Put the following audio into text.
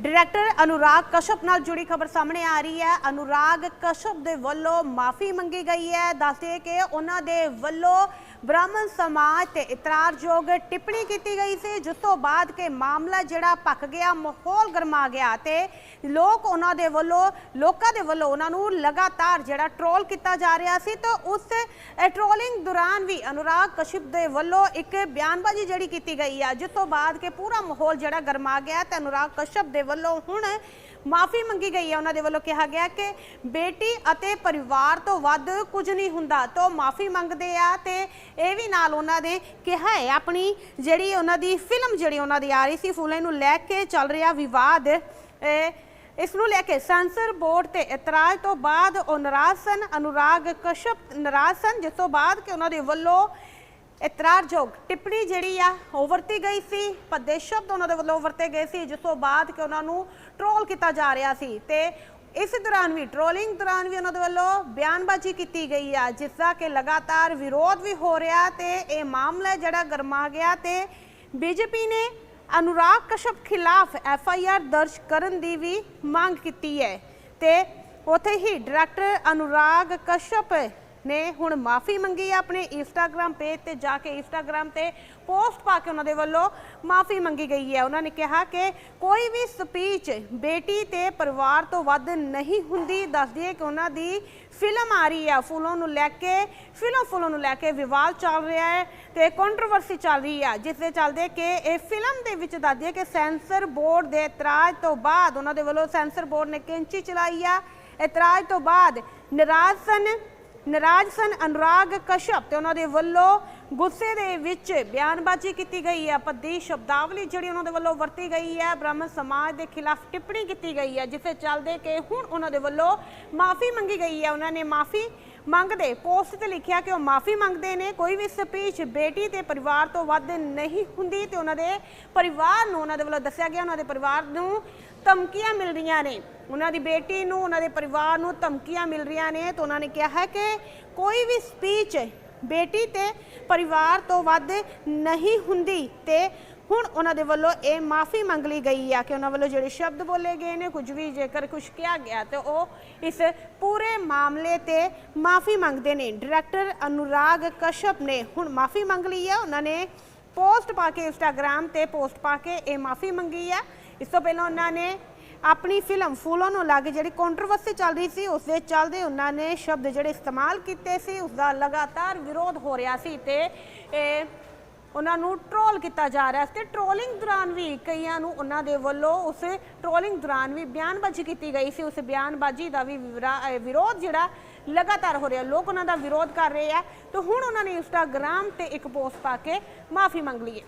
Director Anurag Kashyap ਨਾਲ ਜੁੜੀ ਖਬਰ ਸਾਹਮਣੇ ਆ ਰਹੀ ਹੈ। ਅਨੁਰਾਗ ਕਸ਼ਪ ਦੇ ਵੱਲੋਂ ਮਾਫੀ ਮੰਗੀ ਗਈ ਹੈ। ਦੱਸਦੇ ਕਿ ਉਹਨਾਂ ਦੇ ਵੱਲੋਂ ਬ੍ਰਾਹਮਣ ਸਮਾਜ ਤੇ ਇਤਰਾਜ਼ਯੋਗ ਟਿੱਪਣੀ ਕੀਤੀ ਗਈ ਸੀ, ਜਿਸ ਤੋਂ ਬਾਅਦ ਕਿ ਮਾਮਲਾ ਜਿਹੜਾ ਭਖ ਗਿਆ, ਮਾਹੌਲ ਗਰਮਾ ਗਿਆ ਤੇ ਲੋਕ ਉਹਨਾਂ ਦੇ ਵੱਲੋਂ, ਲੋਕਾਂ ਦੇ ਵੱਲੋਂ ਉਹਨਾਂ ਨੂੰ ਲਗਾਤਾਰ ਜਿਹੜਾ ਟ੍ਰੋਲ ਕੀਤਾ ਜਾ ਰਿਹਾ ਸੀ ਤਾਂ ਉਸ ਟ੍ਰੋਲਿੰਗ ਦੌਰਾਨ ਵੀ ਅਨੁਰਾਗ ਕਸ਼ਿਪ ਦੇ ਵੱਲੋਂ ਇੱਕ ਬਿਆਨਬਾਜ਼ੀ ਜਿਹੜੀ ਕੀਤੀ ਗਈ ਆ, ਜਿਸ ਤੋਂ ਬਾਅਦ ਕਿ ਪੂਰਾ ਮਾਹੌਲ ਜਿਹੜਾ ਗਰਮਾ ਗਿਆ ਤੇ ਅਨੁਰਾਗ ਕਸ਼ਪ ਦੇ ਵੱਲੋਂ ਹੁਣ ਮਾਫੀ ਮੰਗੀ ਗਈ ਹੈ। ਉਹਨਾਂ ਦੇ ਵੱਲੋਂ ਕਿਹਾ ਗਿਆ ਕਿ ਬੇਟੀ ਅਤੇ ਪਰਿਵਾਰ ਤੋਂ ਵੱਧ ਕੁਝ ਨਹੀਂ ਹੁੰਦਾ। ਤਾਂ ਮਾਫੀ ਮੰਗਦੇ ਆ ਤੇ ਇਹ ਵੀ ਨਾਲ ਉਹਨਾਂ ਦੇ ਕਿਹਾ ਹੈ ਆਪਣੀ ਜਿਹੜੀ ਉਹਨਾਂ ਦੀ ਫਿਲਮ ਜਿਹੜੀ ਉਹਨਾਂ ਦੀ ਆ ਰਹੀ ਸੀ, ਫੂਲੇ ਨੂੰ ਲੈ ਕੇ ਚੱਲ ਰਿਹਾ ਵਿਵਾਦ। ਇਸ ਨੂੰ ਲੈ ਕੇ ਸੈਂਸਰ ਬੋਰਡ ਤੇ ਇਤਰਾਜ਼ ਤੋਂ ਬਾਅਦ ਉਹ ਨਾਰਾਜ਼ ਸਨ। ਅਨੁਰਾਗ ਕਸ਼ਪ ਨਾਰਾਜ਼ ਸਨ, ਜਿਸ ਤੋਂ ਬਾਅਦ ਕਿ ਉਹਨਾਂ ਦੇ ਵੱਲੋਂ ਇਤਰਾਜ਼ਯੋਗ ਟਿੱਪਣੀ ਜਿਹੜੀ ਆ, ਉਹ ਵਰਤੀ ਗਈ ਸੀ ਪੱਦੇ ਸ਼ਬਦ ਉਹਨਾਂ ਦੇ ਵੱਲੋਂ ਵਰਤੇ ਗਏ ਸੀ, ਜਿਸ ਤੋਂ ਬਾਅਦ ਕਿ ਉਹਨਾਂ ਨੂੰ ਟ੍ਰੋਲ ਕੀਤਾ ਜਾ ਰਿਹਾ ਸੀ। ਤੇ ਇਸ ਦੌਰਾਨ ਵੀ ਟ੍ਰੋਲਿੰਗ ਦੌਰਾਨ ਵੀ ਉਹਨਾਂ ਦੇ ਵੱਲੋਂ ਬਿਆਨਬਾਜ਼ੀ ਕੀਤੀ ਗਈ ਆ, ਜਿਸ ਦਾ ਕਿ ਲਗਾਤਾਰ ਵਿਰੋਧ ਵੀ ਹੋ ਰਿਹਾ ਤੇ ਇਹ ਮਾਮਲਾ ਜਿਹੜਾ ਗਰਮਾ ਗਿਆ ਤੇ ਬੀਜੇਪੀ ਨੇ ਅਨੁਰਾਗ ਕਸ਼ਪ ਖਿਲਾਫ ਐਫ ਆਈ ਆਰ ਦਰਜ ਕਰਨ ਦੀ ਵੀ ਮੰਗ ਕੀਤੀ ਹੈ। ਤੇ ਉੱਥੇ ਹੀ ਡਾਇਰੈਕਟਰ ਅਨੁਰਾਗ ਕਸ਼ਪ ਨੇ ਹੁਣ ਮਾਫੀ ਮੰਗੀ ਹੈ ਆਪਣੇ ਇੰਸਟਾਗ੍ਰam ਪੇਜ ਤੇ ਜਾ ਕੇ ਇੰਸਟਾਗ੍ਰam ਤੇ ਪੋਸਟ ਪਾ ਕੇ ਉਹਨਾਂ ਦੇ ਵੱਲੋਂ ਮਾਫੀ ਮੰਗੀ ਗਈ ਹੈ। ਉਹਨਾਂ ਨੇ ਕਿਹਾ ਕਿ ਕੋਈ ਵੀ ਸਪੀਚ ਬੇਟੀ ਤੇ ਪਰਿਵਾਰ ਤੋਂ ਵੱਧ ਨਹੀਂ ਹੁੰਦੀ। ਦੱਸਦੀ ਹੈ ਕਿ ਉਹਨਾਂ ਦੀ ਫਿਲਮ ਆ ਰਹੀ ਹੈ ਫੁੱਲੋਂ ਨੂੰ ਲੈ ਕੇ, ਫਿਲਮ ਫੁੱਲੋਂ ਨੂੰ ਲੈ ਕੇ ਵਿਵਾਦ ਚੱਲ ਰਿਹਾ ਹੈ ਤੇ ਕੰਟਰੋਵਰਸੀ ਚੱਲ ਰਹੀ ਹੈ ਜਿਸ ਦੇ ਚੱਲਦੇ ਕਿ ਇਹ ਫਿਲਮ ਦੇ ਵਿੱਚ ਦੱਸਦੀ ਹੈ ਕਿ ਸੈਂਸਰ ਬੋਰਡ ਦੇ ਇਤਰਾਜ਼ ਤੋਂ ਬਾਅਦ ਉਹਨਾਂ ਦੇ ਵੱਲੋਂ ਸੈਂਸਰ ਬੋਰਡ ਨੇ ਕੈਂਚੀ ਚਲਾਈ ਆ। ਇਤਰਾਜ਼ ਤੋਂ ਬਾਅਦ ਨਾਰਾਜ਼ ਸਨ। ਨਾਰਾਜ਼ ਸਨ ਅਨੁਰਾਗ ਕਸ਼ਪ ਤੇ ਉਹਨਾਂ ਦੇ ਵੱਲੋਂ ਗੁੱਸੇ ਦੇ ਵਿੱਚ ਬਿਆਨਬਾਜ਼ੀ ਕੀਤੀ ਗਈ ਹੈ। ਪੱਦੀ ਸ਼ਬਦਾਵਲੀ ਜਿਹੜੀ ਉਹਨਾਂ ਦੇ ਵੱਲੋਂ ਵਰਤੀ ਗਈ ਹੈ, ਬ੍ਰਾਹਮਣ ਸਮਾਜ ਦੇ ਖਿਲਾਫ ਟਿੱਪਣੀ ਕੀਤੀ ਗਈ ਹੈ ਜਿਸੇ ਚੱਲਦੇ ਕਿ ਹੁਣ ਉਹਨਾਂ ਦੇ ਵੱਲੋਂ ਮਾਫੀ ਮੰਗੀ ਗਈ ਹੈ। ਉਹਨਾਂ ਨੇ ਮਾਫੀ ਮੰਗਦੇ, ਪੋਸਟ ਤੇ ਲਿਖਿਆ ਕਿ ਉਹ ਮਾਫੀ ਮੰਗਦੇ ਨੇ, ਕੋਈ ਵੀ ਸਪੀਚ ਬੇਟੀ ਤੇ ਪਰਿਵਾਰ ਤੋਂ ਵੱਧ ਨਹੀਂ ਹੁੰਦੀ ਤੇ ਉਹਨਾਂ ਦੇ ਪਰਿਵਾਰ ਨੂੰ ਉਹਨਾਂ ਦੇ ਵੱਲੋਂ ਦੱਸਿਆ ਗਿਆ, ਉਹਨਾਂ ਦੇ ਪਰਿਵਾਰ ਨੂੰ ਧਮਕੀਆਂ ਮਿਲ ਰਹੀਆਂ ਨੇ। ਉਹਨਾਂ ਦੀ ਬੇਟੀ ਨੂੰ, ਉਹਨਾਂ ਦੇ ਪਰਿਵਾਰ ਨੂੰ ਧਮਕੀਆਂ ਮਿਲ ਰਹੀਆਂ ਨੇ ਤਾਂ ਉਹਨਾਂ ਨੇ ਕਿਹਾ ਹੈ ਕਿ ਕੋਈ ਵੀ ਸਪੀਚ ਬੇਟੀ ਤੇ ਪਰਿਵਾਰ ਤੋਂ ਵੱਧ ਨਹੀਂ ਹੁੰਦੀ ਤੇ ਹੁਣ ਉਹਨਾਂ ਦੇ ਵੱਲੋਂ ਇਹ ਮਾਫੀ ਮੰਗ ਲਈ ਗਈ ਆ ਕਿ ਉਹਨਾਂ ਵੱਲੋਂ ਜਿਹੜੇ ਸ਼ਬਦ ਬੋਲੇ ਗਏ ਨੇ, ਕੁਝ ਵੀ ਜੇਕਰ ਕੁਝ ਕਿਹਾ ਗਿਆ ਤੇ ਉਹ ਇਸ ਪੂਰੇ ਮਾਮਲੇ ਤੇ ਮਾਫੀ ਮੰਗਦੇ ਨੇ। ਡਾਇਰੈਕਟਰ ਅਨੁਰਾਗ ਕਸ਼ਪ ਨੇ ਹੁਣ ਮਾਫੀ ਮੰਗ ਲਈ ਆ। ਉਹਨਾਂ ਨੇ ਪੋਸਟ ਪਾ ਕੇ ਇੰਸਟਾਗ੍ਰam ਤੇ ਪੋਸਟ ਪਾ ਕੇ ਇਹ ਮਾਫੀ ਮੰਗੀ ਆ। ਇਸ ਤੋਂ ਪਹਿਲਾਂ ਉਹਨਾਂ ਨੇ ਆਪਣੀ ਫਿਲਮ ਫੂਲੋਂ ਨੂੰ ਲੱਗ ਜਿਹੜੀ ਕੰਟਰੋਵਰਸੀ ਚੱਲ ਰਹੀ ਸੀ, ਉਸ ਦੇ ਚੱਲਦੇ ਉਹਨਾਂ ਨੇ ਸ਼ਬਦ ਜਿਹੜੇ ਇਸਤੇਮਾਲ ਕੀਤੇ ਸੀ ਉਸ ਦਾ ਲਗਾਤਾਰ ਵਿਰੋਧ ਹੋ ਰਿਹਾ ਸੀ ਤੇ ਇਹ ਉਹਨਾਂ ਨੂੰ ਟ੍ਰੋਲ ਕੀਤਾ ਜਾ ਰਿਹਾ ਸੀ ਤੇ ਟ੍ਰੋਲਿੰਗ ਦੌਰਾਨ ਵੀ ਕਈਆਂ ਨੂੰ ਉਹਨਾਂ ਦੇ ਵੱਲੋਂ ਉਸ ਟ੍ਰੋਲਿੰਗ ਦੌਰਾਨ ਵੀ ਬਿਆਨਬਾਜ਼ੀ ਕੀਤੀ ਗਈ ਸੀ। ਉਸ ਬਿਆਨਬਾਜ਼ੀ ਦਾ ਵੀ ਵਿਵਰਾ- ਵਿਰੋਧ ਜਿਹੜਾ ਲਗਾਤਾਰ ਹੋ ਰਿਹਾ। ਲੋਕ ਉਹਨਾਂ ਦਾ ਵਿਰੋਧ ਕਰ ਰਹੇ ਆ। ਤੇ ਹੁਣ ਉਹਨਾਂ ਨੇ ਇੰਸਟਾਗ੍ਰam ਤੇ ਇੱਕ ਪੋਸਟ ਪਾ ਕੇ ਮਾਫੀ ਮੰਗ ਲਈ ਹੈ।